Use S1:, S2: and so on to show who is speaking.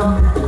S1: 형